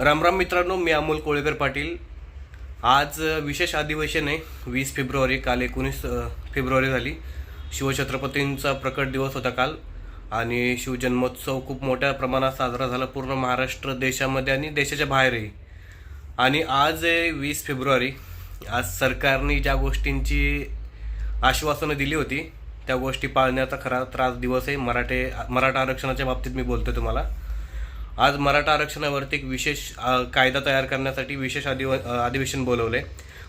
रामराम मित्रांनो मी अमोल कोळेकर पाटील. आज विशेष अधिवेशन आहे. वीस फेब्रुवारी काल एकोणीस फेब्रुवारी झाली. शिवछत्रपतींचा प्रकट दिवस होता काल. आणि शिवजन्मोत्सव खूप मोठ्या प्रमाणात साजरा झाला पूर्ण महाराष्ट्र देशामध्ये आणि देशाच्या बाहेरही. आणि आज आहे वीस फेब्रुवारी. आज सरकारने ज्या गोष्टींची आश्वासनं दिली होती त्या गोष्टी पाळण्याचा खरा त्रास दिवस आहे. मराठे मराठा आरक्षणाच्या बाबतीत मी बोलतो तुम्हाला. आज मराठा आरक्षणावरती एक विशेष कायदा तयार करण्यासाठी विशेष अधिव अधिवेशन बोलवले.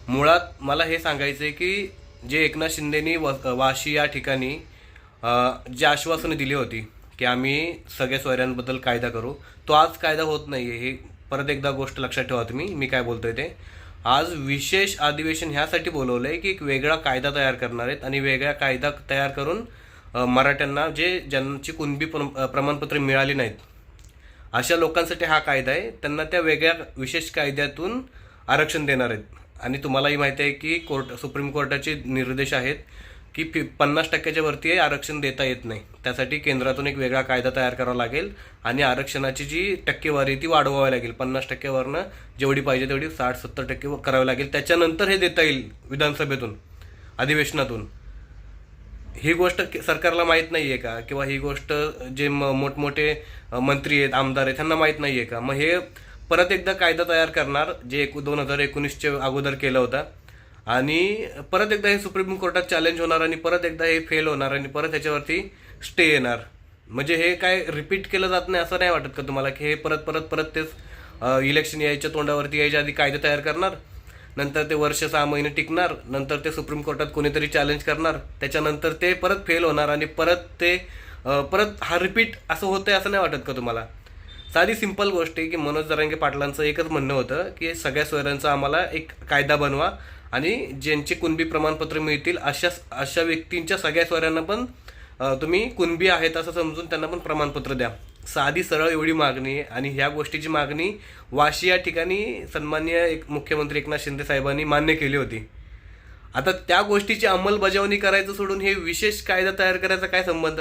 मुळात मला हे सांगायचं आहे की जे एकनाथ शिंदेनी व वाशी या ठिकाणी जे जी आश्वासनं दिली होती की आम्ही सगळ्या सोयऱ्यांबद्दल कायदा करू तो आज कायदा होत नाही आहे हे परत एकदा गोष्ट लक्षात ठेवा तुम्ही मी काय बोलतोय ते. आज विशेष अधिवेशन ह्यासाठी बोलवलं आहे की एक वेगळा कायदा तयार करणार आहेत आणि वेगळा कायदा तयार करून मराठ्यांना जे ज्यांची कुणबी प्रम- मिळाली नाहीत अशा लोकांसाठी हा कायदा आहे. त्यांना त्या वेगळ्या विशेष कायद्यातून आरक्षण देणार आहेत. आणि तुम्हालाही माहिती आहे की कोर्ट सुप्रीम कोर्टाचे निर्देश आहेत की फि पन्नास टक्क्याच्या वरती आरक्षण देता येत नाही. त्यासाठी केंद्रातून एक वेगळा कायदा तयार करावा लागेल आणि आरक्षणाची जी टक्केवारी आहे ती वाढवावी लागेल. पन्नास टक्क्यावरनं जेवढी पाहिजे तेवढी साठ सत्तर टक्के करावी लागेल. त्याच्यानंतर हे देता येईल विधानसभेतून अधिवेशनातून. ही गोष्ट सरकारला माहीत नाही आहे का? किंवा ही गोष्ट जे म- मोठमोठे मंत्री आहेत आमदार आहेत त्यांना माहीत नाही आहे का? मग हे परत एकदा कायदा तयार करणार जे एक दोन हजार एकोणीसच्या अगोदर केलं होतं. आणि परत एकदा हे सुप्रीम कोर्टात चॅलेंज होणार आणि परत एकदा हे फेल होणार आणि परत ह्याच्यावरती स्टे येणार. म्हणजे हे काय रिपीट केलं जात नाही असं नाही वाटत का तुम्हाला की हे परत परत परत तेच इलेक्शन यायच्या तोंडावरती यायच्या आधी कायदे तयार करणार? नंतर ते वर्ष सहा महिने टिकणार नंतर ते सुप्रीम कोर्टात कोणीतरी चॅलेंज करणार त्याच्यानंतर ते परत फेल होणार आणि परत ते परत हा रिपीट असं होतंय असं नाही वाटत का तुम्हाला? साधी सिंपल गोष्ट आहे की मनोज जरांगे पाटलांचं एकच म्हणणं होतं की सगळ्या सोयऱ्यांचा आम्हाला एक कायदा बनवा आणि ज्यांची कुणबी प्रमाणपत्र मिळतील अशा अशा व्यक्तींच्या सगळ्या सोयऱ्यांना पण तुम्ही कुणबी आहेत असं समजून त्यांना पण प्रमाणपत्र द्या. साधी सरळ एवढी मागणी आणि ह्या गोष्टीची मागणी वाशी या ठिकाणी सन्मान्य एक मुख्यमंत्री एकनाथ शिंदे साहेबांनी मान्य केली होती. आता त्या गोष्टीची अंमलबजावणी करायचं सोडून हे विशेष कायदा तयार करायचा काय संबंध?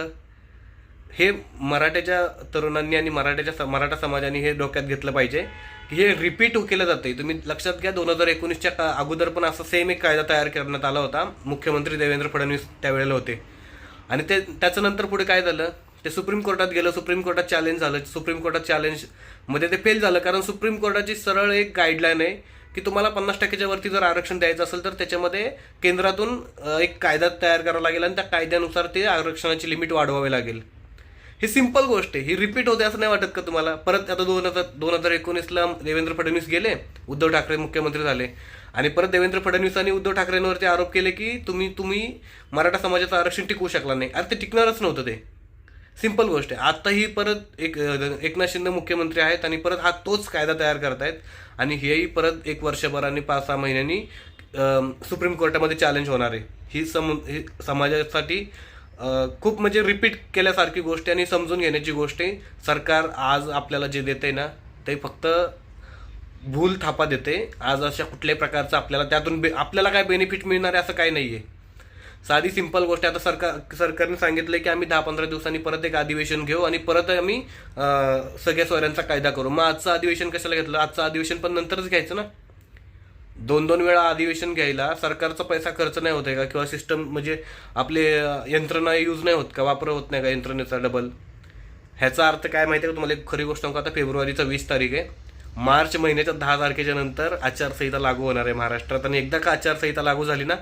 हे मराठ्याच्या तरुणांनी आणि मराठ्याच्या स- मराठा समाजाने हे डोक्यात घेतलं पाहिजे की हे रिपीट केलं जातंय. तुम्ही लक्षात घ्या दोन हजार एकोणीसच्या अगोदर पण असा सेम एक कायदा तयार करण्यात आला होता. मुख्यमंत्री देवेंद्र फडणवीस त्यावेळेला होते. आणि ते त्याचं नंतर पुढे काय झालं? ते सुप्रीम कोर्टात गेलं सुप्रीम कोर्टात चॅलेंज झालं सुप्रीम कोर्टात चॅलेंजमध्ये ते फेल झालं. कारण सुप्रीम कोर्टाची सरळ एक गाईडलाईन आहे की तुम्हाला पन्नास टक्क्याच्या वरती जर आरक्षण द्यायचं असेल तर त्याच्यामध्ये केंद्रातून एक कायदा तयार करावा लागेल आणि त्या कायद्यानुसार ते आरक्षणाची लिमिट वाढवावी लागेल. ही सिंपल गोष्ट आहे. ही रिपीट होते असं नाही वाटत का तुम्हाला? परत आता दोन हजार दोन हजार एकोणीसला देवेंद्र फडणवीस गेले उद्धव ठाकरे मुख्यमंत्री झाले. आणि परत देवेंद्र फडणवीसांनी उद्धव ठाकरेंवरती आरोप केले की तुम्ही तुम्ही मराठा समाजाचं आरक्षण टिकवू शकला नाही. अरे ते टिकणारच नव्हतं ते. सिंपल गोष्ट आहे. आत्ताही परत एक एकनाथ शिंदे मुख्यमंत्री आहेत आणि परत हा तोच कायदा तयार करतायत. आणि हेही परत एक वर्षभर आणि पाच सहा महिन्यांनी सुप्रीम कोर्टामध्ये चॅलेंज होणार आहे. ही सम ही समाजासाठी खूप म्हणजे रिपीट केल्यासारखी गोष्ट आणि समजून घेण्याची गोष्ट आहे. सरकार आज आपल्याला जे देते ना ते फक्त भूल थापा देते. आज अशा कुठल्याही प्रकारचं आपल्याला त्यातून बे आपल्याला काय बेनिफिट मिळणार आहे असं काही नाही आहे साधी सिंपल गोष्ट आता सरकार सरकारने सांगितलं की आम्ही दहा पंधरा दिवसांनी परत एक अधिवेशन घेऊ आणि परत आम्ही सगळ्या सोयऱ्यांचा कायदा करू. मग आजचं अधिवेशन कशाला घेतलं? आजचं अधिवेशन पण नंतरच घ्यायचं ना? दोन दोन वेळा अधिवेशन घ्यायला सरकारचा पैसा खर्च नाही होत आहे का? किंवा सिस्टम म्हणजे आपले यंत्रणा यूज नाही होत का? वापर होत नाही का यंत्रणेचा डबल ह्याचा अर्थ काय माहिती आहे का तुम्हाला? एक खरी गोष्ट सांगू आता फेब्रुवारीचा वीस तारीख आहे. मार्च महिन्याच्या दहा तारखेच्या नंतर आचारसंहिता लागू होणार आहे महाराष्ट्रात. आणि एकदा का आचारसंहिता लागू झाली ना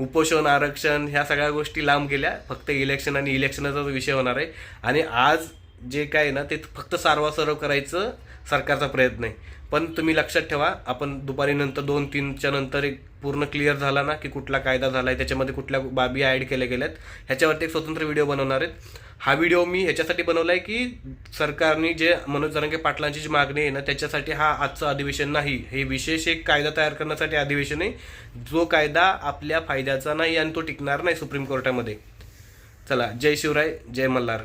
उपोषण आरक्षण ह्या सगळ्या गोष्टी लांब गेल्या. फक्त इलेक्शन आणि इलेक्शनचा विषय होणार आहे. आणि आज जे काय आहे ना ते फक्त सारवासारव करायचं सरकारचा प्रयत्न आहे. पण तुम्ही लक्षात ठेवा आपण दुपारी नंतर दोन तीनच्या नंतर एक पूर्ण क्लिअर झाला ना की कुठला कायदा झाला आहे त्याच्यामध्ये कुठल्या बाबी ॲड केल्या गेल्यात ह्याच्यावरती एक स्वतंत्र व्हिडिओ बनवणार आहेत. हा व्हिडिओ मी ह्याच्यासाठी बनवला आहे की सरकारने जे मनोज जरांगे पाटलांची जी मागणी आहे ना त्याच्यासाठी हा आजचं अधिवेशन नाही. हे विशेष एक कायदा तयार करण्यासाठी अधिवेशन आहे. जो कायदा आपल्या फायद्याचा नाही आणि तो टिकणार नाही सुप्रीम कोर्टामध्ये. चला जय शिवराय जय मल्हार.